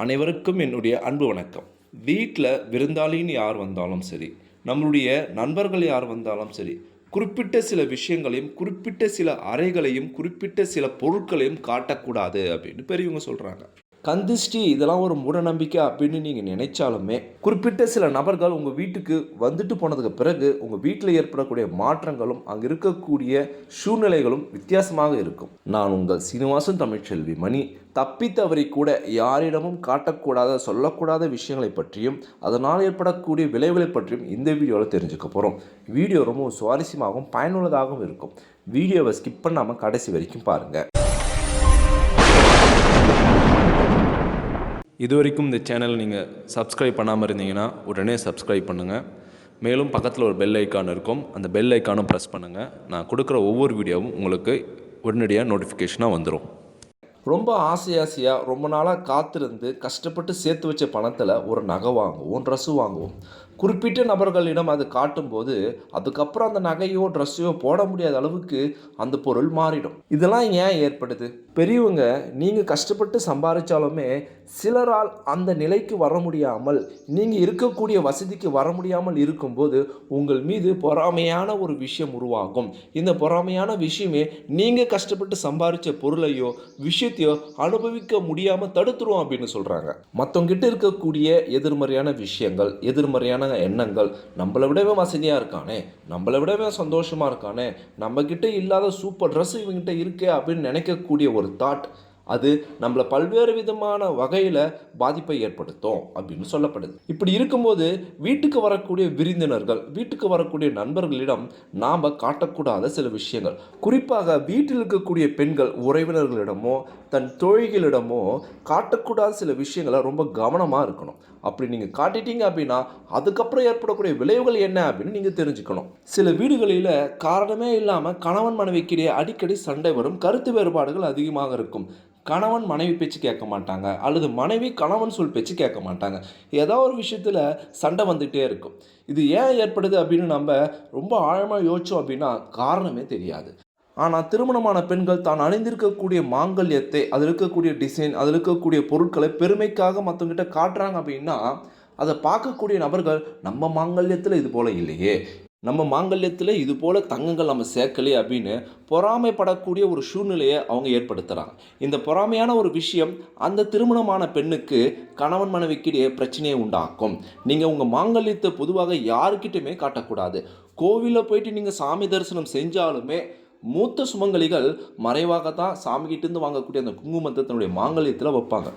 அனைவருக்கும் என்னுடைய அன்பு வணக்கம். வீட்டில் விருந்தாளின்னு யார் வந்தாலும் சரி நம்மளுடைய நண்பர்கள் யார் வந்தாலும் சரி குறிப்பிட்ட சில விஷயங்களையும் குறிப்பிட்ட சில அறைகளையும் குறிப்பிட்ட சில பொருட்களையும் காட்டக்கூடாது அப்படின்னு பெரியவங்க சொல்கிறாங்க கந்திஷ்டி இதெல்லாம் ஒரு மூடநம்பிக்கை அப்படின்னு நீங்கள் நினைச்சாலுமே குறிப்பிட்ட சில நபர்கள் உங்கள் வீட்டுக்கு வந்துட்டு போனதுக்கு பிறகு உங்கள் வீட்டில் ஏற்படக்கூடிய மாற்றங்களும் அங்கே இருக்கக்கூடிய சூழ்நிலைகளும் வித்தியாசமாக இருக்கும். நான் உங்கள் சீனிவாசன் தமிழ்ச்செல்வி மணி. தப்பித்தவரை கூட யாரிடமும் காட்டக்கூடாத சொல்லக்கூடாத விஷயங்களை பற்றியும் அதனால் ஏற்படக்கூடிய விளைவுகளை பற்றியும் இந்த வீடியோவில் தெரிஞ்சுக்க போகிறோம் வீடியோ ரொம்ப சுவாரஸ்யமாகவும் பயனுள்ளதாகவும் இருக்கும். வீடியோவை ஸ்கிப் பண்ணாமல் கடைசி வரைக்கும் பாருங்கள் இது வரைக்கும் இந்த சேனலை நீங்கள் சப்ஸ்கிரைப் பண்ணாமல் இருந்தீங்கன்னா உடனே சப்ஸ்கிரைப் பண்ணுங்கள் மேலும் பக்கத்தில் ஒரு பெல் ஐக்கான் இருக்கும். அந்த பெல் ஐக்கானும் ப்ரெஸ் பண்ணுங்கள் நான் கொடுக்குற ஒவ்வொரு வீடியோவும் உங்களுக்கு உடனடியாக நோட்டிஃபிகேஷனாக வந்துடும் ரொம்ப ஆசை ஆசையாக ரொம்ப நாளாக காத்திருந்து கஷ்டப்பட்டு சேர்த்து வச்ச பணத்தில் ஒரு நகை வாங்குவோம் ட்ரெஸ்ஸு வாங்குவோம். குறிப்பிட்ட நபர்களிடம் அது காட்டும்போது அதுக்கப்புறம் அந்த நகையோ ட்ரெஸ்ஸையோ போட முடியாத அளவுக்கு அந்த பொருள் மாறிடும். இதெல்லாம் ஏன் ஏற்படுது? பெரியவங்க நீங்கள் கஷ்டப்பட்டு சம்பாதிச்சாலுமே சிலரால் அந்த நிலைக்கு வர முடியாமல் நீங்கள் இருக்கக்கூடிய வசதிக்கு வர முடியாமல் இருக்கும்போது உங்கள் மீது பொறாமையான ஒரு விஷயம் உருவாகும். இந்த பொறாமையான விஷயமே நீங்கள் கஷ்டப்பட்டு சம்பாதிச்ச பொருளையோ விஷயத்தையோ அனுபவிக்க முடியாமல் தடுத்துருவோம் அப்படின்னு சொல்கிறாங்க மற்றவங்கிட்ட இருக்கக்கூடிய எதிர்மறையான விஷயங்கள் எதிர்மறையான எண்ணங்கள்? நம்மளை விடவே வசதியாக இருக்கானே? நம்மளை விடவே சந்தோஷமாக இருக்கானே? நம்மக்கிட்ட இல்லாத சூப்பர் ட்ரெஸ் இவங்ககிட்ட இருக்கே அப்படின்னு நினைக்கக்கூடிய ஒரு தாட் அது நம்மளை பல்வேறு விதமான வகையில் பாதிப்பை ஏற்படுத்தும் அப்படின்னு சொல்லப்படுது. இப்படி இருக்கும்போது வீட்டுக்கு வரக்கூடிய விருந்தினர்கள் வீட்டுக்கு வரக்கூடிய நண்பர்களிடம் நாம் காட்டக்கூடாத சில விஷயங்கள். குறிப்பாக வீட்டில் இருக்கக்கூடிய பெண்கள் உறவினர்களிடமோ தன் தோழிகளிடமோ காட்டக்கூடாத சில விஷயங்களை ரொம்ப கவனமாக இருக்கணும். அப்படி நீங்கள் காட்டிட்டீங்க அப்படின்னா அதுக்கப்புறம் ஏற்படக்கூடிய விளைவுகள் என்ன அப்படின்னு நீங்கள் தெரிஞ்சுக்கணும். சில வீடுகளில் காரணமே இல்லாமல் கணவன் மனைவிக்கிடையே அடிக்கடி சண்டை வரும் கருத்து வேறுபாடுகள் அதிகமாக இருக்கும். கணவன் மனைவி பேச்சு கேட்க மாட்டாங்க அல்லது மனைவி கணவன் சொல் பேச்சு கேட்க மாட்டாங்க. ஏதோ ஒரு விஷயத்தில் சண்டை வந்துகிட்டே இருக்கும். இது ஏன் ஏற்படுது அப்படின்னு நம்ம ரொம்ப ஆழமாக யோசிச்சோம் அப்படின்னா காரணமே தெரியாது. ஆனால் திருமணமான பெண்கள் தான் அணிந்திருக்கக்கூடிய மாங்கல்யத்தை அதில் இருக்கக்கூடிய டிசைன் அதில் இருக்கக்கூடிய பொருட்களை பெருமைக்காக மற்றவங்கிட்ட காட்டுறாங்க அப்படின்னா அதை பார்க்கக்கூடிய நபர்கள் நம்ம மாங்கல்யத்தில் இது போல் இல்லையே. நம்ம மாங்கல்யத்தில் இது போல் தங்கங்கள் நம்ம சேர்க்கலையே அப்படின்னு பொறாமைப்படக்கூடிய ஒரு சூழ்நிலையை அவங்க ஏற்படுத்துகிறாங்க இந்த பொறாமையான ஒரு விஷயம் அந்த திருமணமான பெண்ணுக்கு கணவன் மனைவிக்கிடையே பிரச்சனையை உண்டாக்கும். நீங்கள் உங்கள் மாங்கல்யத்தை பொதுவாக யாருக்கிட்டையுமே காட்டக்கூடாது. கோவிலில் போயிட்டு நீங்கள் சாமி தரிசனம் செஞ்சாலுமே மூத்த சுமங்கலிகள் மறைவாக தான் சாமிகிட்டேருந்து வாங்கக்கூடிய அந்த குங்குமத்தை தன்னுடைய மாங்கல்யத்தில் வைப்பாங்க.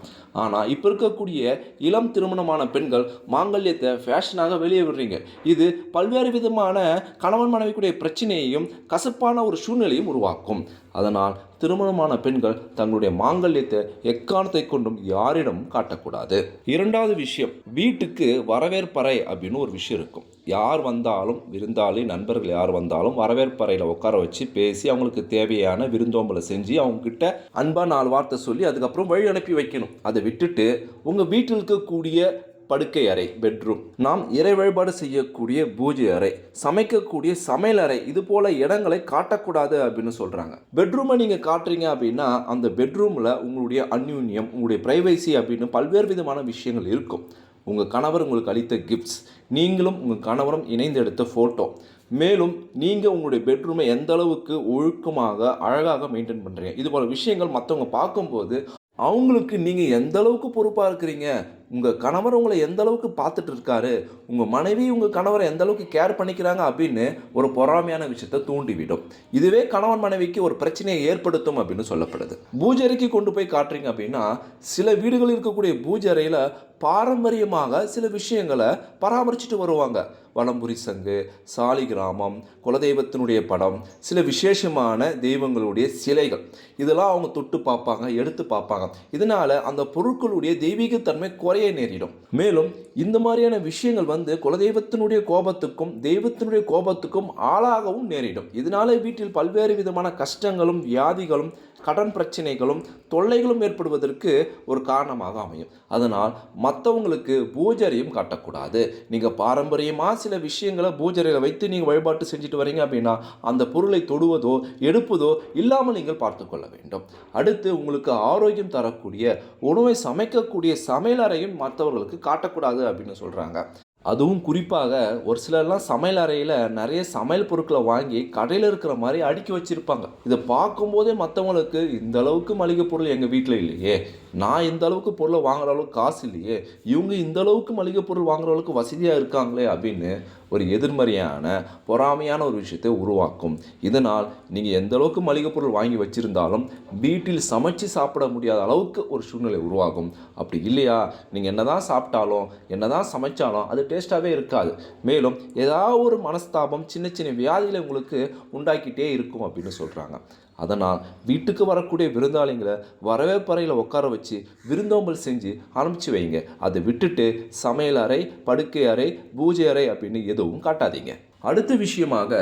ஆனால் இப்போ இருக்கக்கூடிய இளம் திருமணமான பெண்கள் மாங்கல்யத்தை ஃபேஷனாக வெளியே விடுறீங்க. இது பல்வேறு விதமான கணவன் மனைவிக்குடைய பிரச்சனையையும் கசப்பான ஒரு சூழ்நிலையும் உருவாக்கும். அதனால் திருமணமான பெண்கள் தங்களுடைய மாங்கல்யத்தை எக்காரணத்தை கொண்டும் யாரிடமும் காட்டக்கூடாது. இரண்டாவது விஷயம் வீட்டுக்கு வரவேற்பறை அப்படின்னு ஒரு விஷயம் இருக்கும். யார் வந்தாலும் விருந்தாளி நண்பர்கள் யார் வந்தாலும் வரவேற்பறையில் உட்கார வச்சு பேசி அவங்களுக்கு தேவையான விருந்தோம்பலை செஞ்சு அவங்கக்கிட்ட அன்பாக நாலு வார்த்தை சொல்லி அதுக்கப்புறம் வழி அனுப்பி வைக்கணும். அதை விட்டுட்டு உங்கள் வீட்டில் இருக்கக்கூடிய படுக்கை அறை பெட்ரூம் நாம் இறை வழிபாடு செய்யக்கூடிய பூஜை அறை சமைக்கக்கூடிய சமையல் அறை இது போல இடங்களை காட்டக்கூடாது அப்படின்னு சொல்றாங்க. பெட்ரூமை நீங்க காட்டுறீங்க அப்படின்னா அந்த பெட்ரூம்ல உங்களுடைய அந்யூன்யம் உங்களுடைய பிரைவசி அப்படின்னு பல்வேறு விதமான விஷயங்கள் இருக்கும். உங்கள் கணவர் உங்களுக்கு அளித்த கிஃப்ட்ஸ் நீங்களும் உங்கள் கணவரும் இணைந்து எடுத்த ஃபோட்டோ மேலும் நீங்கள் உங்களுடைய பெட்ரூமை எந்த அளவுக்கு ஒழுக்கமாக அழகாக மெயின்டைன் பண்ணுறீங்க இது போல விஷயங்கள் மற்றவங்க பார்க்கும்போது அவங்களுக்கு நீங்கள் எந்த அளவுக்கு பொறுப்பாக இருக்கிறீங்க? உங்கள் கணவர் உங்களை எந்த அளவுக்கு பார்த்துட்டு இருக்காரு? உங்கள் மனைவி உங்கள் கணவரை எந்த அளவுக்கு கேர் பண்ணிக்கிறாங்க அப்படின்னு ஒரு பொறாமையான விஷயத்தை தூண்டிவிடும். இதுவே கணவன் மனைவிக்கு ஒரு பிரச்சனையை ஏற்படுத்தும் அப்படின்னு சொல்லப்படுது. பூஜரைக்கு கொண்டு போய் காட்டுறீங்க அப்படின்னா சில வீடுகளில் இருக்கக்கூடிய பூஜரையில் பாரம்பரியமாக சில விஷயங்களை பராமரிச்சுட்டு வருவாங்க. வளம்புரி சங்கு சாலிகிராமம் குலதெய்வத்தினுடைய படம் சில விசேஷமான தெய்வங்களுடைய சிலைகள். இதெல்லாம் அவங்க தொட்டு பார்ப்பாங்க எடுத்து பார்ப்பாங்க. இதனால் அந்த பொருட்களுடைய தெய்வீகத்தன்மை அலைய நேரிடும். மேலும் இந்த மாதிரியான விஷயங்கள் வந்து குலதெய்வத்தினுடைய கோபத்துக்கும் தெய்வத்தினுடைய கோபத்துக்கும் ஆளாகவும் நேரிடும். இதனாலே வீட்டில் பல்வேறு விதமான கஷ்டங்களும் வியாதிகளும் கடன் பிரச்சனைகளும் தொல்லைகளும் ஏற்படுவதற்கு ஒரு காரணமாக அமையும். அதனால் மற்றவங்களுக்கு பூஜரையும் காட்டக்கூடாது. நீங்கள் பாரம்பரியமாக சில விஷயங்களை பூஜரையில் வைத்து நீங்கள் வழிபாட்டு செஞ்சுட்டு வரீங்க அப்படின்னா அந்த பொருளை தொடுவதோ எடுப்பதோ இல்லாமல் நீங்கள் பார்த்து கொள்ள வேண்டும். அடுத்து உங்களுக்கு ஆரோக்கியம் தரக்கூடிய உணவை சமைக்கக்கூடிய சமையலறையும் மற்றவர்களுக்கு காட்டக்கூடாது அப்படின்னு சொல்கிறாங்க அதுவும் குறிப்பாக ஒரு சிலர்லாம் சமையல் அறையில் நிறைய சமையல் பொருட்களை வாங்கி கடையில் இருக்கிற மாதிரி அடுக்கி வச்சுருப்பாங்க. இதை பார்க்கும்போதே மற்றவங்களுக்கு இந்த அளவுக்கு மளிகை பொருள் எங்கள் வீட்டில் இல்லையே. நான் இந்த அளவுக்கு பொருளை வாங்குற அளவுக்கு காசு இல்லையே இவங்க இந்த அளவுக்கு மளிகை பொருள் வாங்குற அளவுக்கு வசதியாக இருக்காங்களே அப்படின்னு ஒரு எதிர்மறையான பொறாமையான ஒரு விஷயத்தை உருவாக்கும். இதனால் நீங்கள் எந்த அளவுக்கு மளிகை பொருள் வாங்கி வச்சுருந்தாலும் வீட்டில் சமைச்சு சாப்பிட முடியாத அளவுக்கு ஒரு சூழ்நிலை உருவாகும். அப்படி இல்லையா? நீங்கள் என்னதான் சாப்பிட்டாலும் என்னதான் சமைச்சாலும் அது டேஸ்ட்டாகவே இருக்காது. மேலும் ஏதாவது ஒரு மனஸ்தாபம் சின்ன சின்ன வியாதிகளை உங்களுக்கு உண்டாக்கிட்டே இருக்கும் அப்படின்னு சொல்கிறாங்க அதனால் வீட்டுக்கு வரக்கூடிய விருந்தாளிங்களை வரவேற்பறையில் உட்கார வச்சு விருந்தோம்பல் செஞ்சு அனுப்பிச்சு வைங்க. அதை விட்டுட்டு சமையல் அறை படுக்கை அறை பூஜை அறை அப்படின்னு எதுவும் காட்டாதீங்க. அடுத்த விஷயமாக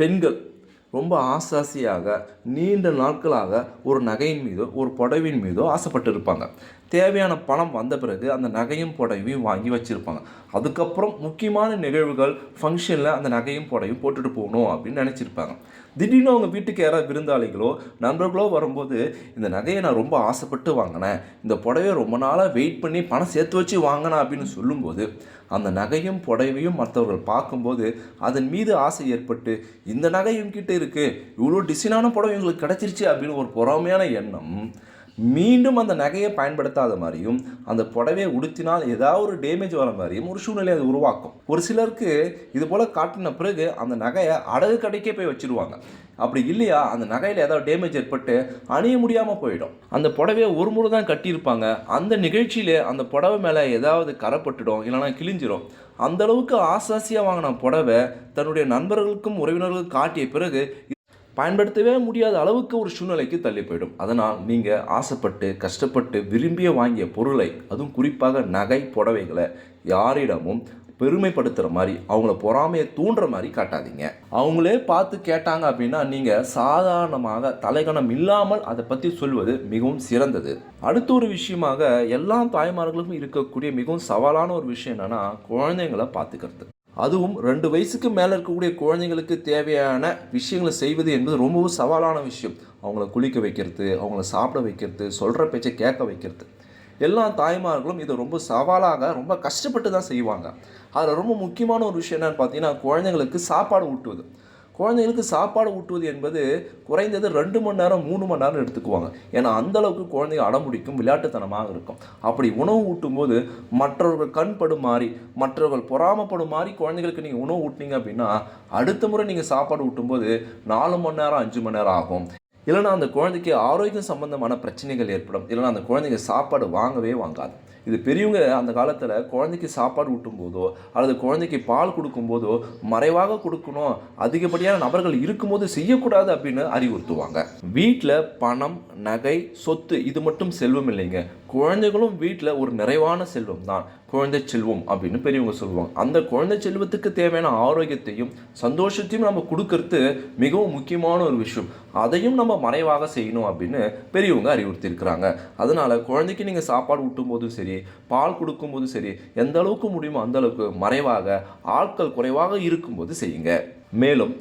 பெண்கள் ரொம்ப ஆசாசியாக நீண்ட நாட்களாக ஒரு நகையின் மீதோ ஒரு புடவின் மீதோ ஆசைப்பட்டு இருப்பாங்க. தேவையான பணம் வந்த பிறகு அந்த நகையும் புடவையும் வாங்கி வச்சுருப்பாங்க. அதுக்கப்புறம் முக்கியமான நிகழ்வுகள் ஃபங்க்ஷனில் அந்த நகையும் புடவையும் போட்டுட்டு போகணும் அப்படின்னு நினச்சிருப்பாங்க. திடீர்னு அவங்க வீட்டுக்கு யாராவது விருந்தாளிகளோ நண்பர்களோ வரும்போது இந்த நகையை நான் ரொம்ப ஆசைப்பட்டு வாங்கினேன். இந்த புடவையை ரொம்ப நாளாக வெயிட் பண்ணி பணம் சேர்த்து வச்சு வாங்கினேன் அப்படின்னு சொல்லும்போது அந்த நகையும் புடவையும் மற்றவர்கள் பார்க்கும்போது அதன் மீது ஆசை ஏற்பட்டு இந்த நகை இவங்கிட்ட இருக்குது இவ்வளோ டிசைனான புடவை எங்களுக்கு கிடச்சிருச்சு அப்படின்னு ஒரு பொறாமையான எண்ணம் மீண்டும் அந்த நகையை பயன்படுத்தாத மாதிரியும் அந்த புடவையை உடுத்தினால் ஏதாவது ஒரு டேமேஜ் வர மாதிரியும் ஒரு சூழ்நிலையை அது உருவாக்கும். ஒரு சிலருக்கு இது போல் காட்டின பிறகு அந்த நகையை அடகு கடைக்கே போய் வச்சிருவாங்க. அப்படி இல்லையா? அந்த நகையில் ஏதாவது டேமேஜ் ஏற்பட்டு அணிய முடியாமல் போயிடும். அந்த புடவையை ஒரு முறை தான் கட்டியிருப்பாங்க. அந்த நிகழ்ச்சியிலே அந்த புடவை மேலே ஏதாவது கரைப்பட்டுடும் இல்லைனா கிழிஞ்சிரும். அந்த அளவுக்கு ஆசாசியாக வாங்கின புடவை தன்னுடைய நண்பர்களுக்கும் உறவினர்களுக்கும் காட்டிய பிறகு பயன்படுத்தவே முடியாத அளவுக்கு ஒரு சூழ்நிலைக்கு தள்ளி போயிடும். அதனால் நீங்கள் ஆசைப்பட்டு கஷ்டப்பட்டு விரும்பிய வாங்கிய பொருளை அதுவும் குறிப்பாக நகை புடவைகளை யாரிடமும் பெருமைப்படுத்துகிற மாதிரி அவங்கள பொறாமையை தூண்டுற மாதிரி காட்டாதீங்க. அவங்களே பார்த்து கேட்டாங்க அப்படின்னா நீங்கள் சாதாரணமாக தலைகணம் இல்லாமல் அதை பற்றி சொல்வது மிகவும் சிறந்தது. அடுத்த ஒரு விஷயமாக எல்லா தாய்மார்களுக்கும் இருக்கக்கூடிய மிகவும் சவாலான ஒரு விஷயம் என்னென்னா குழந்தைங்களை பார்த்துக்கிறது. அதுவும் ரெண்டு வயசுக்கு மேலே இருக்கக்கூடிய குழந்தைங்களுக்கு தேவையான விஷயங்களை செய்வது என்பது ரொம்பவும் சவாலான விஷயம். அவங்கள குளிக்க வைக்கிறது அவங்கள சாப்பிட வைக்கிறது சொல்கிற பேச்சை கேட்க வைக்கிறது. எல்லா தாய்மார்களும் இதை ரொம்ப சவாலாக ரொம்ப கஷ்டப்பட்டு தான் செய்வாங்க. அதில் ரொம்ப முக்கியமான ஒரு விஷயம் என்னென்னு பார்த்தீங்கன்னா குழந்தைங்களுக்கு சாப்பாடு ஊட்டுவது. குழந்தைங்களுக்கு சாப்பாடு ஊட்டுவது என்பது குறைந்தது ரெண்டு மணி நேரம் மூணு மணி நேரம் எடுத்துக்குவாங்க. ஏன்னா அந்தளவுக்கு குழந்தைங்க அடமுடிக்கும் விளையாட்டுத்தனமாக இருக்கும். அப்படி உணவு ஊட்டும்போது மற்றவர்கள் கண்படும் மாதிரி மற்றவர்கள் பொறாமப்படும் மாதிரி குழந்தைகளுக்கு நீங்கள் உணவு ஊட்டினீங்க அப்படின்னா அடுத்த முறை நீங்கள் சாப்பாடு ஊட்டும்போது நாலு மணி நேரம் அஞ்சு மணி நேரம் ஆகும். இல்லைன்னா அந்த குழந்தைக்கு ஆரோக்கியம் சம்பந்தமான பிரச்சனைகள் ஏற்படும். இல்லைன்னா அந்த குழந்தைங்க சாப்பாடு வாங்கவே வாங்காது. இது பெரியவங்க அந்த காலத்தில் குழந்தைக்கு சாப்பாடு ஊட்டும் போதோ அல்லது குழந்தைக்கு பால் கொடுக்கும்போதோ மறைவாக கொடுக்கணும் அதிகப்படியான நபர்கள் இருக்கும்போது செய்யக்கூடாது அப்படின்னு அறிவுறுத்துவாங்க. வீட்டில் பணம் நகை சொத்து இது மட்டும் செல்வம் இல்லைங்க. குழந்தைகளும் வீட்டில் ஒரு நிறைவான செல்வம் தான். குழந்தை செல்வம் அப்படின்னு பெரியவங்க சொல்லுவாங்க. அந்த குழந்தை செல்வத்துக்கு தேவையான ஆரோக்கியத்தையும் சந்தோஷத்தையும் நம்ம கொடுக்கறது மிகவும் முக்கியமான ஒரு விஷயம். அதையும் நம்ம மறைவாக செய்யணும் அப்படின்னு பெரியவங்க அறிவுறுத்தியிருக்கிறாங்க. அதனால் குழந்தைக்கு நீங்கள் சாப்பாடு ஊட்டும் போதும் சரி சரி பால் கொடுக்கும்போது சரி எந்த அளவுக்கு முடியுமோ அந்த அளவுக்கு மறைவாக ஆட்கள் குறைவாக இருக்கும்போது செய்யுங்க. மேலும்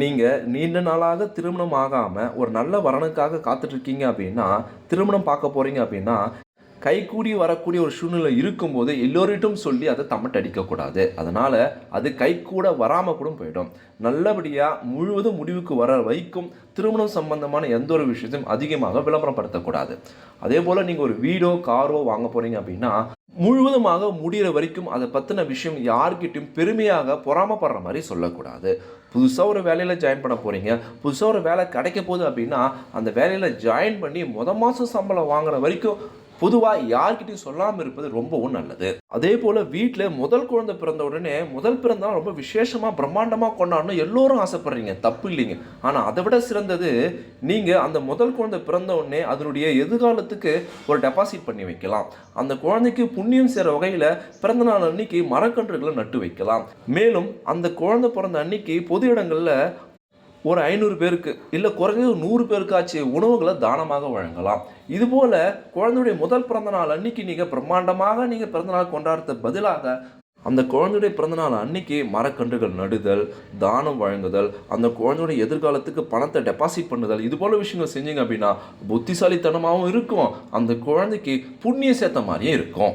நீங்கள் நீண்ட நாளாக திருமணம் ஆகாமல் ஒரு நல்ல வரனுக்காக காத்துட்ருக்கீங்க அப்படின்னா திருமணம் பார்க்க போகிறீங்க அப்படின்னா கைகூடி வரக்கூடிய ஒரு சூழ்நிலை இருக்கும்போது எல்லோரிட்டும் சொல்லி அதை தமட்டு அடிக்கக்கூடாது. அதனால் அது கைகூட வராமல் கூட போயிடும். நல்லபடியாக முழுவதும் முடிவுக்கு வர வைக்கும் திருமணம் சம்பந்தமான எந்த ஒரு விஷயத்தையும் அதிகமாக விளம்பரப்படுத்தக்கூடாது. அதே போல் நீங்கள் ஒரு வீடோ காரோ வாங்க போகிறீங்க அப்படின்னா முழுவதுமாக முடிகிற வரைக்கும் அதை பற்றின விஷயம் யார்கிட்டையும் பெருமையாக பொறாமப்படுற மாதிரி சொல்லக்கூடாது. புதுசாக ஒரு வேலையில் ஜாயின் பண்ண போகிறீங்க புதுசாக ஒரு வேலை கிடைக்க போகுது அப்படின்னா அந்த வேலையில் ஜாயின் பண்ணி முத மாதம் சம்பளம் வாங்குற வரைக்கும் பொதுவாக யார்கிட்டையும் சொல்லாமல் இருப்பது ரொம்பவும் நல்லது. அதே போல் வீட்டில் முதல் குழந்தை பிறந்த உடனே முதல் பிறந்தால் ரொம்ப விசேஷமாக பிரம்மாண்டமாக கொண்டாடணும் எல்லோரும் ஆசைப்படுறீங்க. தப்பு இல்லைங்க. ஆனால் அதை விட சிறந்தது நீங்கள் அந்த முதல் குழந்தை பிறந்த உடனே அதனுடைய எதிர்காலத்துக்கு ஒரு டெபாசிட் பண்ணி வைக்கலாம். அந்த குழந்தைக்கு புண்ணியம் சேர வகையில் பிறந்த நாள் அன்னைக்கு மரக்கன்றுகளை நட்டு வைக்கலாம். மேலும் அந்த குழந்தை பிறந்த அன்னைக்கு பொது இடங்களில் ஒரு ஐநூறு பேருக்கு இல்லை குறைஞ்சது ஒரு நூறு பேருக்காச்சு உணவுகளை தானமாக வழங்கலாம். இதுபோல் குழந்தையுடைய முதல் பிறந்தநாள் அன்னைக்கு நீங்கள் பிரம்மாண்டமாக நீங்கள் பிறந்தநாள் கொண்டாடுறத பதிலாக அந்த குழந்தையுடைய பிறந்தநாள் அன்னைக்கு மரக்கன்றுகள் நடுதல் தானம் வழங்குதல் அந்த குழந்தையுடைய எதிர்காலத்துக்கு பணத்தை டெபாசிட் பண்ணுதல் இது போல விஷயங்கள் செஞ்சீங்க அப்படின்னா புத்திசாலித்தனமாகவும் இருக்கும். அந்த குழந்தைக்கு புண்ணியம் சேர்த்த மாதிரியும் இருக்கும்.